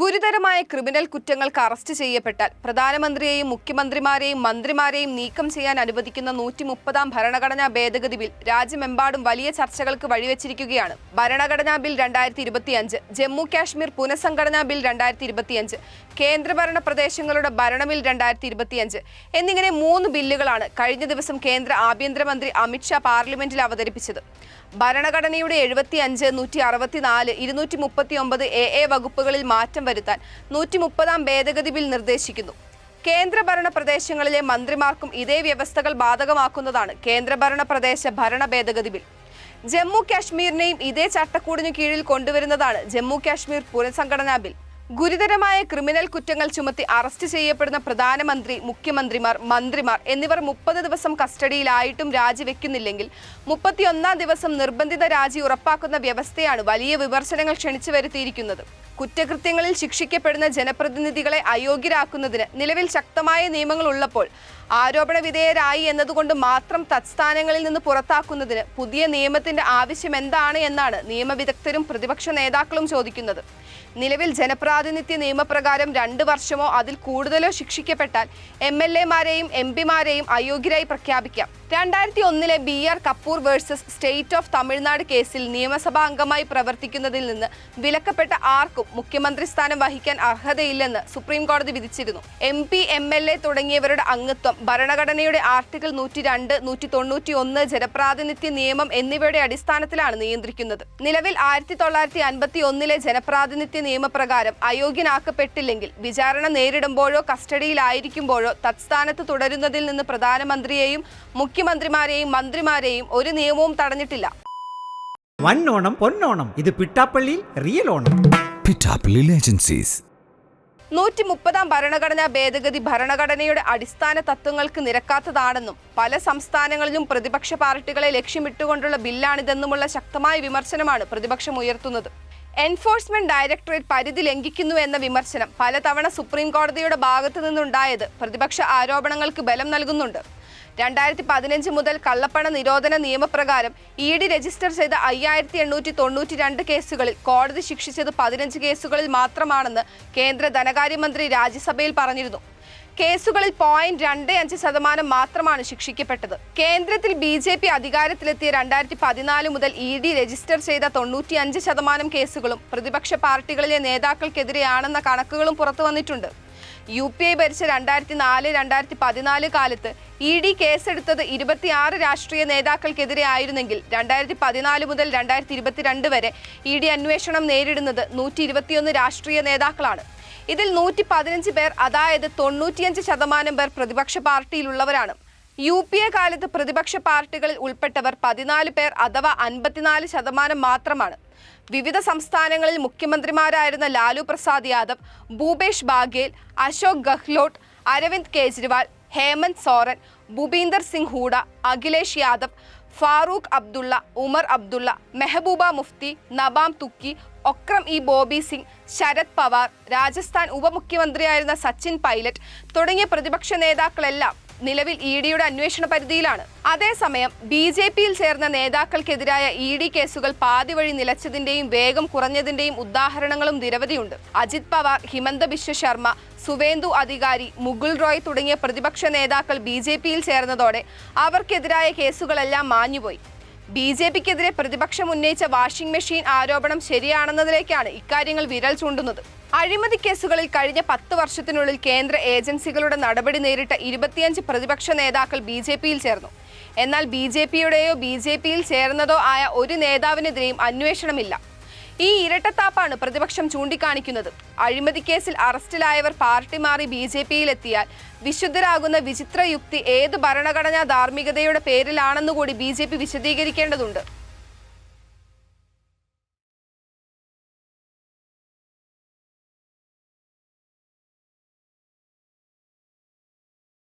ഗുരുതരമായ criminal കുറ്റങ്ങൾക്ക് arrest ചെയ്യപ്പെട്ടാൽ പ്രധാനമന്ത്രിയെയും മുഖ്യമന്ത്രിമാരെയും മന്ത്രിമാരെയും നീക്കം ചെയ്യാൻ അനുവദിക്കുന്ന നൂറ്റി മുപ്പതാം ഭരണഘടനാ ഭേദഗതി ബിൽ രാജ്യമെമ്പാടും വലിയ ചർച്ചകൾക്ക് വഴിവെച്ചിരിക്കുകയാണ്. ഭരണഘടനാ ബിൽ രണ്ടായിരത്തി ഇരുപത്തിയഞ്ച് ജമ്മു കാശ്മീർ പുനഃസംഘടനാ ബിൽ രണ്ടായിരത്തി ഇരുപത്തിയഞ്ച് കേന്ദ്രഭരണ പ്രദേശങ്ങളുടെ ഭരണ ബിൽ രണ്ടായിരത്തി ഇരുപത്തിയഞ്ച് എന്നിങ്ങനെ മൂന്ന് ബില്ലുകളാണ് കഴിഞ്ഞ ദിവസം കേന്ദ്ര ആഭ്യന്തരമന്ത്രി അമിത്ഷാ പാർലമെന്റിൽ അവതരിപ്പിച്ചത്. ഭരണഘടനയുടെ എഴുപത്തി അഞ്ച് നൂറ്റി അറുപത്തിനാല് ഇരുന്നൂറ്റി മുപ്പത്തി ഒമ്പത് എ എ വകുപ്പുകളിൽ മാറ്റം വരുത്താൻ നൂറ്റി മുപ്പതാം ഭേദഗതി ബിൽ നിർദ്ദേശിക്കുന്നു. കേന്ദ്രഭരണ പ്രദേശങ്ങളിലെ മന്ത്രിമാർക്കും ഇതേ വ്യവസ്ഥകൾ ബാധകമാക്കുന്നതാണ് കേന്ദ്രഭരണ പ്രദേശ ഭരണ ഭേദഗതി ബിൽ. ജമ്മു കാശ്മീരിനെയും ഇതേ ചട്ടക്കൂടിനു കീഴിൽ കൊണ്ടുവരുന്നതാണ് ജമ്മു കാശ്മീർ പുനഃസംഘടനാ ബിൽ. ഗുരുതരമായ ക്രിമിനൽ കുറ്റങ്ങൾ ചുമത്തി അറസ്റ്റ് ചെയ്യപ്പെടുന്ന പ്രധാനമന്ത്രി മുഖ്യമന്ത്രിമാർ മന്ത്രിമാർ എന്നിവർ മുപ്പത് ദിവസം കസ്റ്റഡിയിലായിട്ടും രാജിവെക്കുന്നില്ലെങ്കിൽ മുപ്പത്തിയൊന്നാം ദിവസം നിർബന്ധിത രാജി ഉറപ്പാക്കുന്ന വ്യവസ്ഥയാണ് വലിയ വിമർശനങ്ങൾ ക്ഷണിച്ചു വരുത്തിയിരിക്കുന്നത്. കുറ്റകൃത്യങ്ങളിൽ ശിക്ഷിക്കപ്പെടുന്ന ജനപ്രതിനിധികളെ അയോഗ്യരാക്കുന്നതിന് നിലവിൽ ശക്തമായ നിയമങ്ങൾ ഉള്ളപ്പോൾ ആരോപണ വിധേയരായി എന്നതുകൊണ്ട് മാത്രം തത്സ്ഥാനങ്ങളിൽ നിന്ന് പുറത്താക്കുന്നതിന് പുതിയ നിയമത്തിന്റെ ആവശ്യം എന്താണ് എന്നാണ് നിയമവിദഗ്ധരും പ്രതിപക്ഷ നേതാക്കളും ചോദിക്കുന്നത്. നിലവിൽ ജനപ്രാതിനിധ്യ നിയമപ്രകാരം രണ്ട് വർഷമോ അതിൽ കൂടുതലോ ശിക്ഷിക്കപ്പെട്ടാൽ എം എൽ എമാരെയും എം പിമാരെയും അയോഗ്യരായി പ്രഖ്യാപിക്കാം. രണ്ടായിരത്തി ഒന്നിലെ B R Kapoor versus state of Tamil Nadu കേസിൽ നിയമസഭാ അംഗമായി പ്രവർത്തിക്കുന്നതിൽ നിന്ന് വിലക്കപ്പെട്ട ആർക്കും മുഖ്യമന്ത്രി സ്ഥാനം വഹിക്കാൻ അർഹതയില്ലെന്ന് സുപ്രീം കോടതി വിധിച്ചിരുന്നു. M P M L A തുടങ്ങിയവരുടെ അംഗത്വം ഭരണഘടനയുടെ ആർട്ടിക്കിൾ നൂറ്റി രണ്ട് നൂറ്റി തൊണ്ണൂറ്റി ഒന്ന് ജനപ്രാതിനിധ്യ നിയമം എന്നിവയുടെ അടിസ്ഥാനത്തിലാണ് നിയന്ത്രിക്കുന്നത്. നിലവിൽ ആയിരത്തി തൊള്ളായിരത്തി അൻപത്തി ഒന്നിലെ ജനപ്രാതിനിധ്യ നിയമപ്രകാരം അയോഗ്യനാക്കപ്പെട്ടില്ലെങ്കിൽ വിചാരണ നേരിടുമ്പോഴോ കസ്റ്റഡിയിലായിരിക്കുമ്പോഴോ തത്സ്ഥാനത്ത് തുടരുന്നതിൽ നിന്ന് പ്രധാനമന്ത്രിയെയും മുഖ്യമന്ത്രിമാരെയും മന്ത്രിമാരെയും ഒരു നിയമവും തടഞ്ഞിട്ടില്ല. വന്നോണം പൊന്നോണം ഇത് പിട്ടാപ്പള്ളിയിൽ റിയൽ ഓണം. ഏജൻസീസ് നൂറ്റി മുപ്പതാം ഭരണഘടനാ ഭേദഗതി ഭരണഘടനയുടെ അടിസ്ഥാന തത്വങ്ങൾക്ക് നിരക്കാത്തതാണെന്നും പല സംസ്ഥാനങ്ങളിലും പ്രതിപക്ഷ പാർട്ടികളെ ലക്ഷ്യമിട്ടുകൊണ്ടുള്ള ബില്ലാണിതെന്നുമുള്ള ശക്തമായ വിമർശനമാണ് പ്രതിപക്ഷം ഉയർത്തുന്നത്. എൻഫോഴ്സ്മെന്റ് ഡയറക്ടറേറ്റ് പരിധി ലംഘിക്കുന്നു എന്ന വിമർശനം പലതവണ സുപ്രീം കോടതിയുടെ ഭാഗത്തു നിന്നുണ്ടായത് പ്രതിപക്ഷ ആരോപണങ്ങൾക്ക് ബലം നൽകുന്നുണ്ട്. രണ്ടായിരത്തി പതിനഞ്ച് മുതൽ കള്ളപ്പണ നിരോധന നിയമപ്രകാരം ഇ ഡി രജിസ്റ്റർ ചെയ്ത അയ്യായിരത്തി എണ്ണൂറ്റി തൊണ്ണൂറ്റി രണ്ട് കേസുകളിൽ കോടതി ശിക്ഷിച്ചത് പതിനഞ്ച് കേസുകളിൽ മാത്രമാണെന്ന് കേന്ദ്ര ധനകാര്യമന്ത്രി രാജ്യസഭയിൽ പറഞ്ഞിരുന്നു. കേസുകളിൽ പോയിന്റ് രണ്ട് അഞ്ച് ശതമാനം മാത്രമാണ് ശിക്ഷിക്കപ്പെട്ടത്. കേന്ദ്രത്തിൽ ബി ജെ പി അധികാരത്തിലെത്തിയ രണ്ടായിരത്തി പതിനാല് മുതൽ ഇ ഡി രജിസ്റ്റർ ചെയ്ത തൊണ്ണൂറ്റി അഞ്ച് ശതമാനം കേസുകളും പ്രതിപക്ഷ പാർട്ടികളിലെ നേതാക്കൾക്കെതിരെയാണെന്ന കണക്കുകളും പുറത്തു വന്നിട്ടുണ്ട് യു പി ഐ ഭരിച്ച രണ്ടായിരത്തി നാല് രണ്ടായിരത്തി പതിനാല് കാലത്ത് ഇ ഡി കേസെടുത്തത് ഇരുപത്തിയാറ് രാഷ്ട്രീയ നേതാക്കൾക്കെതിരെ ആയിരുന്നെങ്കിൽ രണ്ടായിരത്തി പതിനാല് മുതൽ രണ്ടായിരത്തി ഇരുപത്തിരണ്ട് വരെ ഇ ഡി അന്വേഷണം നേരിടുന്നത് നൂറ്റി ഇരുപത്തിയൊന്ന് രാഷ്ട്രീയ നേതാക്കളാണ്. ഇതിൽ നൂറ്റി പതിനഞ്ച് പേർ അതായത് തൊണ്ണൂറ്റിയഞ്ച് ശതമാനം പേർ പ്രതിപക്ഷ പാർട്ടിയിലുള്ളവരാണ്. യു പി എ കാലത്ത് പ്രതിപക്ഷ പാർട്ടികളിൽ ഉൾപ്പെട്ടവർ പതിനാല് പേർ അഥവാ അൻപത്തിനാല് ശതമാനം മാത്രമാണ്. വിവിധ സംസ്ഥാനങ്ങളിൽ മുഖ്യമന്ത്രിമാരായിരുന്ന ലാലു പ്രസാദ് യാദവ് ഭൂപേഷ് ബാഗേൽ അശോക് ഗഹ്ലോട്ട് അരവിന്ദ് കെജ്രിവാൾ ഹേമന്ത് സോറൻ ഭൂപീന്ദർ സിംഗ് ഹൂഡ അഖിലേഷ് യാദവ് ഫാറൂഖ് അബ്ദുള്ള ഉമർ അബ്ദുള്ള മെഹബൂബ മുഫ്തി നബാം തുക്കി ഒക്രം ഇ ബോബി സിംഗ് ശരത് പവാർ രാജസ്ഥാൻ ഉപമുഖ്യമന്ത്രിയായിരുന്ന സച്ചിൻ പൈലറ്റ് തുടങ്ങിയ പ്രതിപക്ഷ നേതാക്കളെല്ലാം നിലവിൽ ഇ ഡിയുടെ അന്വേഷണ പരിധിയിലാണ്. അതേസമയം ബി ജെ പിയിൽ ചേർന്ന നേതാക്കൾക്കെതിരായ ഇ ഡി കേസുകൾ പാതി വഴി നിലച്ചതിന്റെയും വേഗം കുറഞ്ഞതിന്റെയും ഉദാഹരണങ്ങളും നിരവധിയുണ്ട്. അജിത് പവാർ ഹിമന്ത ബിശ്വ ശർമ്മ സുവേന്ദു അധികാരി മുകുൾ റോയ് തുടങ്ങിയ പ്രതിപക്ഷ നേതാക്കൾ ബി ജെ പിയിൽ ചേർന്നതോടെ അവർക്കെതിരായ കേസുകളെല്ലാം മാഞ്ഞുപോയി. ബി ജെ പിക്കെതിരെ പ്രതിപക്ഷം ഉന്നയിച്ച വാഷിംഗ് മെഷീൻ ആരോപണം ശരിയാണെന്നതിലേക്കാണ് ഇക്കാര്യങ്ങൾ വിരൽ ചൂണ്ടുന്നത്. അഴിമതി കേസുകളിൽ കഴിഞ്ഞ പത്ത് വർഷത്തിനുള്ളിൽ കേന്ദ്ര ഏജൻസികളുടെ നടപടി നേരിട്ട ഇരുപത്തിയഞ്ച് പ്രതിപക്ഷ നേതാക്കൾ ബി ജെ പിയിൽ ചേർന്നു. എന്നാൽ ബി ജെ പിയുടെയോ ബി ജെ പിയിൽ ചേർന്നതോ ആയ ഒരു നേതാവിനെതിരെയും അന്വേഷണമില്ല. ഈ ഇരട്ടത്താപ്പാണ് പ്രതിപക്ഷം ചൂണ്ടിക്കാണിക്കുന്നത്. അഴിമതി കേസിൽ അറസ്റ്റിലായവർ പാർട്ടി മാറി ബി ജെ പിയിലെത്തിയാൽ വിശുദ്ധരാകുന്ന വിചിത്ര യുക്തി ഏത് ഭരണഘടനാ ധാർമ്മികതയുടെ പേരിലാണെന്നുകൂടി ബി ജെ പി വിശദീകരിക്കേണ്ടതുണ്ട്.